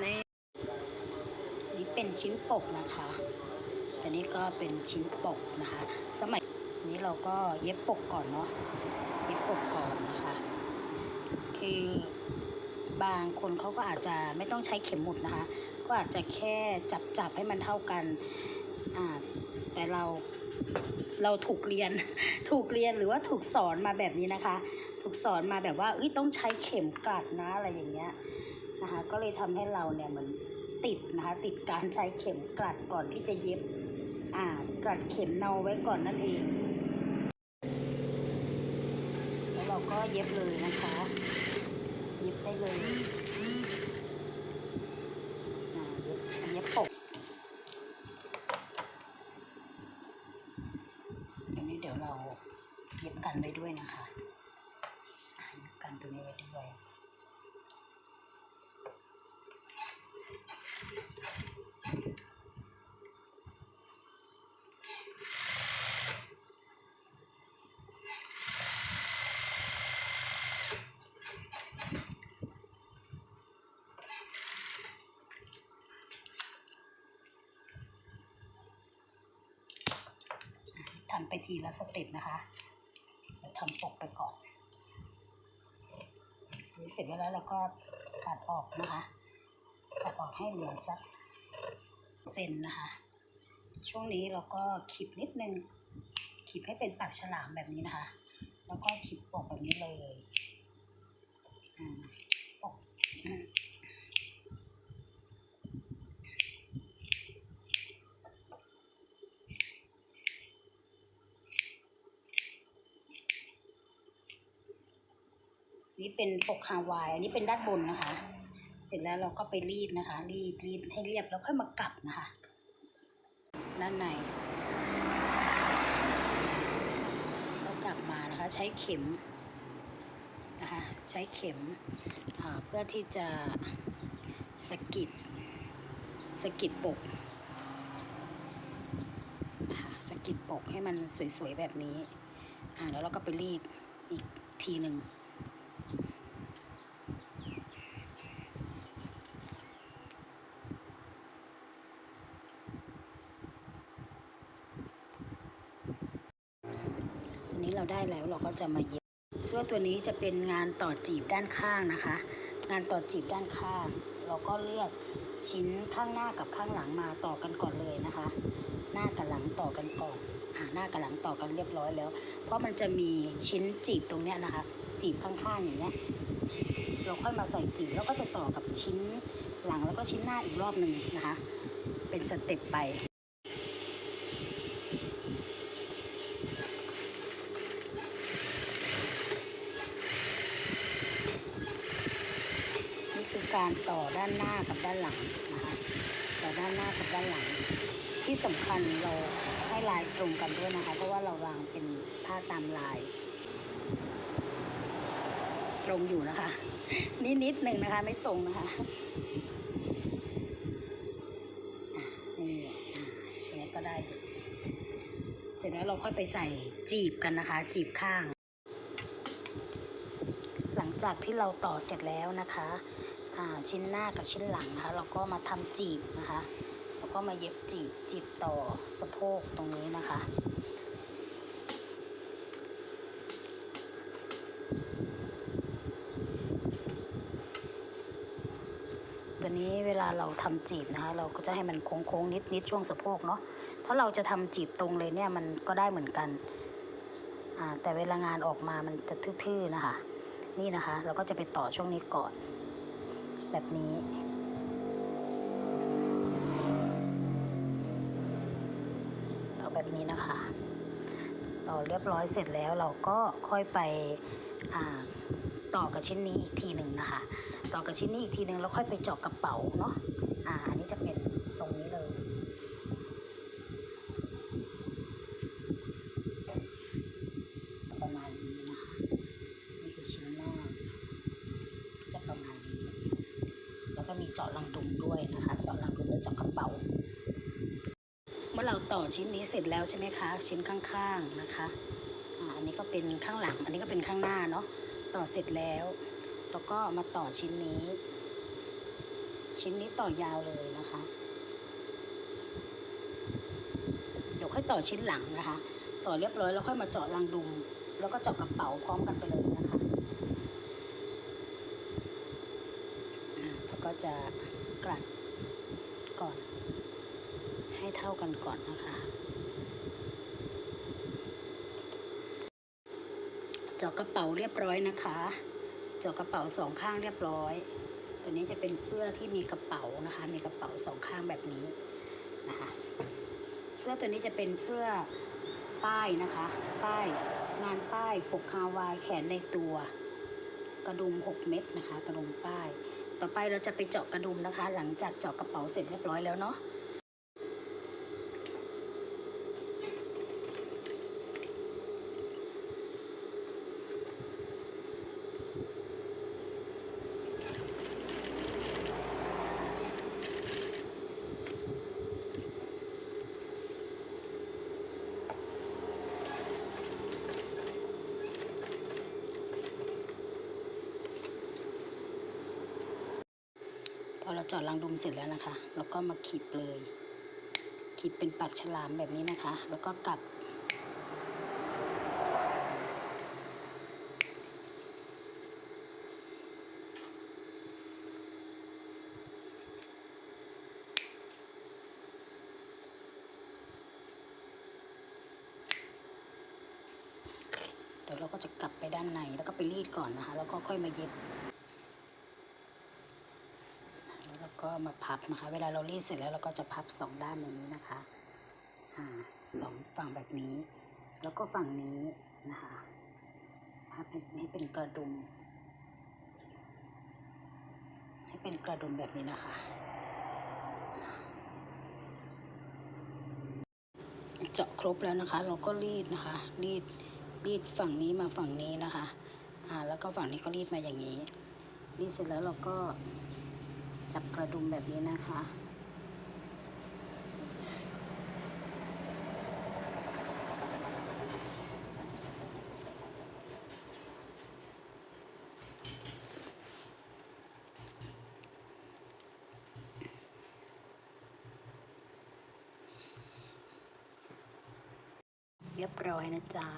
ในนี่เป็นชิ้นปกนะคะอันนี้ก็เป็นชิ้นปกนะคะ สมัยนี้เราก็เย็บปกก่อนเนาะ เย็บปกก่อนนะคะ คือบางคนเขาก็อาจจะไม่ต้องใช้เข็มหมุดนะคะ ก็อาจจะแค่จับจับให้มันเท่ากัน แต่เรา เราถูกเรียน ถูกเรียนหรือว่าถูกสอนมาแบบนี้นะคะ ถูกสอนมาแบบว่าเอ้ยต้องใช้เข็มกลัดนะอะไรอย่างเงี้ยนะคะ ก็เลยทำให้เราเนี่ยเหมือนติดนะคะ ติดการใช้เข็มกลัดก่อนที่จะเย็บ อ่ากลัดเข็มเนาไว้ก่อนนั่นเอง แล้วเราก็เย็บเลยนะคะ เย็บได้เลยอ่าเย็บเย็บปกอันนี้เดี๋ยวเราเย็บ กันไปด้วยนะคะย็บกันตัวนี้ไว้ด้วยทำไปทีละสเต็ปนะคะ ทำปกไปก่อนนี่เสร็จแล้วเราก็ตัดออกนะคะ ตัดออกให้เหลือสักเซนนะคะ ช่วงนี้เราก็ขีดนิดนึง ขีดให้เป็นปากฉลามแบบนี้นะคะ แล้วก็ขีดปกแบบนี้เลย อ่าปก นี่เป็นปกฮาวาย อันนี้เป็นด้านบนนะคะ เสร็จแล้วเราก็ไปรีดนะคะ รีดรีดให้เรียบแล้วค่อยมากลับนะคะ ด้านในก็กลับมานะคะ ใช้เข็มนะคะ ใช้เข็มอ่าเพื่อที่จะสะกิดสะกิดปกสะกิดปกให้มันสวยๆแบบนี้ อ่าแล้วเราก็ไปรีดอีกทีหนึ่ง อันนี้เราได้ แล้วเราก็จะมาเย็บเสื้อตัวนี้จะเป็นงานต่อจีบด้านข้างนะคะ งานต่อจีบด้านข้าง เราก็เลือกชิ้นข้างหน้ากับข้างหลังมาต่อกันก่อนเลยนะคะ หน้ากับหลังต่อกันก่อนอ่าหน้ากับหลังต่อกันเรียบร้อยแล้ว เพราะมันจะมีชิ้นจีบตรงเนี้ยนะคะ จีบข้างๆอย่างเนี้ยเราค่อยมาใส่จีบแล้วก็จะต่อกับชิ้นหลังแล้วก็ชิ้นหน้าอีกรอบหนึ่งนะคะ เป็นสเต็ปไป การต่อด้านหน้ากับด้านหลังนะคะต่อด้านหน้ากับด้านหลัง ที่สำคัญเราให้ลายตรงกันด้วยนะคะ เพราะว่าเราวางเป็นผ้าตามลาย ตรงอยู่นะคะ นิดนิดหนึ่งนะคะ ไม่ตรงนะคะนี่เชฟก็ได้ เสร็จแล้วเราค่อยไปใส่จีบกันนะคะ จีบข้างหลังจากที่เราต่อเสร็จแล้วนะคะ ชิ้นหน้ากับชิ้นหลังนะคะเราก็มาทำจีบนะคะแล้วก็มาเย็บจีบจีบต่อสะโพกตรงนี้นะคะตัวนี้เวลาเราทำจีบนะคะเราก็จะให้มันโค้งๆนิดๆช่วงสะโพกเนาะถ้าเราจะทำจีบตรงเลยเนี่ยมันก็ได้เหมือนกันแต่เวลางานออกมามันจะทื่อๆนะคะ นี่นะคะ เราก็จะไปต่อช่วงนี้ก่อน แบบนี้ ต่อแบบนี้นะคะ ต่อเรียบร้อยเสร็จแล้วเราก็ค่อยไปต่อกับชิ้นนี้อีกทีหนึ่งนะคะ ต่อกับชิ้นนี้อีกทีหนึ่งแล้วค่อยไปเจาะกระเป๋าเนาะอ่าอันนี้จะเป็นทรงนี้เลย ประมาณนี้นะคะ นี่คือชิ้นหน้า จะประมาณนี้ แล้วก็มี เจาะรังดุมด้วยนะคะ เจาะรังดุมแล้วเจาะกระเป๋า เมื่อเราต่อชิ้นนี้เสร็จแล้วใช่ไหมคะ ชิ้นข้างๆนะคะอ่าอันนี้ก็เป็นข้างหลัง อันนี้ก็เป็นข้างหน้าเนาะ ต่อเสร็จแล้ว แล้วก็มาต่อชิ้นนี้ ชิ้นนี้ต่อยาวเลยนะคะ เดี๋ยวค่อยต่อชิ้นหลังนะคะ ต่อเรียบร้อยแล้วค่อยมาเจาะรังดุม แล้วก็เจาะกระเป๋าพร้อมกันไปเลยนะคะอ่าแล้วก็ จะกลัดก่อน ให้เท่ากันก่อนนะคะ เจาะกระเป๋าเรียบร้อยนะคะ เจาะกระเป๋าสองข้างเรียบร้อย ตัวนี้จะเป็นเสื้อที่มีกระเป๋านะคะ มีกระเป๋าสองข้างแบบนี้นะคะ เสื้อตัวนี้จะเป็นเสื้อป้ายนะคะ ป้ายงานป้ายปกคาวายแขนในตัว กระดุม 6 เม็ดนะคะ กระดุมป้าย ต่อไปเราจะไปเจาะกระดุมนะคะ หลังจากเจาะกระเป๋าเสร็จเรียบร้อยแล้วเนาะ อเราเจาะรังดุมเสร็จแล้วนะคะ เราก็มาขีดเลยขีดเป็นปากฉลามแบบนี้นะคะ แล้วก็กลับ เดี๋ยวเราก็จะกลับไปด้านในแล้วก็ไปรีดก่อนนะคะ แล้วก็ค่อยมาเย็บ แล้ว ก็มาพับนะคะ เวลาเรารีดเสร็จแล้วเราก็จะพับสองด้านอย่างนี้นะคะอ่าสองฝั่งแบบนี้ แล้วก็ฝั่งนี้นะคะพับให้เป็นกระดุม ให้เป็นกระดุมแบบนี้นะคะ เจาะครบแล้วนะคะ เราก็รีดนะคะ รีดรีดฝั่งนี้มาฝั่งนี้นะคะ อ่า แล้วก็ฝั่งนี้ก็รีดมาอย่างนี้ รีดเสร็จแล้วเราก็ับกระดุมแบบนี้นะคะ เรียบร้อยนะจ๊ะ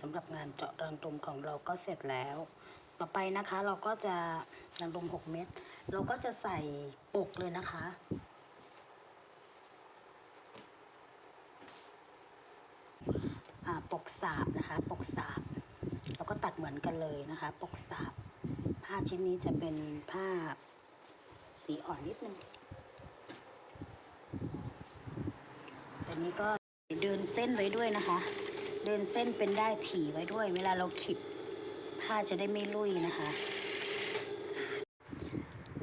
สำหรับงานเจาะรังดุมของเราก็เสร็จแล้ว ต่อไปนะคะเราก็จะรังดุม6 เม็ด เราก็จะใส่ปกเลยนะคะ ปกสาบนะคะ ปกสาบเราก็ตัดเหมือนกันเลยนะคะ ปกสาบผ้าชิ้นนี้จะเป็นผ้าสีอ่อนนิดนึงแต่นี้ก็เดินเส้นไว้ด้วยนะคะ เดินเส้นเป็นได้ถี่ไว้ด้วย เวลาเราขิดผ้าจะได้ไม่ลุยนะคะ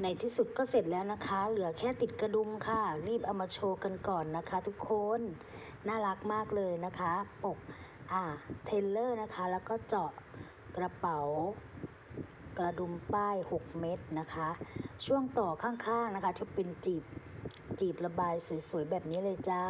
ในที่สุดก็เสร็จแล้วนะคะ เหลือแค่ติดกระดุมค่ะ รีบเอามาโชว์กันก่อนนะคะ ทุกคน น่ารักมากเลยนะคะ ปกอ่าเทเลอร์นะคะ แล้วก็เจาะกระเป๋ากระดุมป้าย 6 เม็ดนะคะ ช่วงต่อข้างๆนะคะจะเป็นจีบจีบระบายสวยๆ แบบนี้เลยจ้า